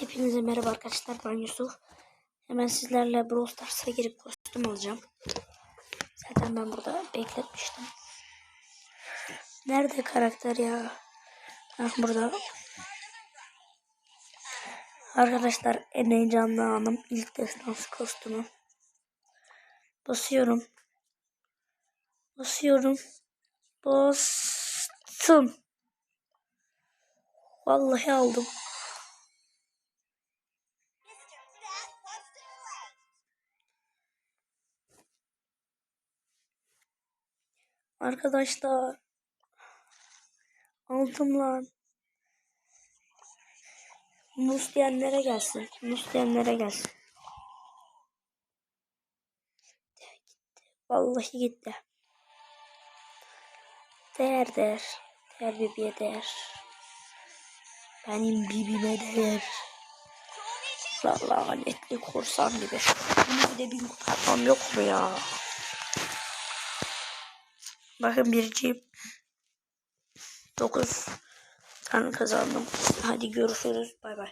Hepinize merhaba arkadaşlar ben Yusuf. Hemen sizlerle Brawl Stars'a girip kostüm alacağım. Zaten ben burada bekletmiştim. Nerede karakter ya? Hah burada. Arkadaşlar en heyecanlı anım ilk destansı kostümü. Basıyorum. Basıyorum. Bastım. Vallahi aldım. Arkadaşlar aldım lan. Mus diyenlere gelsin. Mus diyenlere gelsin. Vallahi gitti. Değer değer. Değer bebeğe değer. Benim bibime değer. La lanetli korsan gibi. Bunu bir de bin kurtarmam yok mu ya? Bakın biriciyim. 9 tane kazandım. Hadi görüşürüz. Bay bay.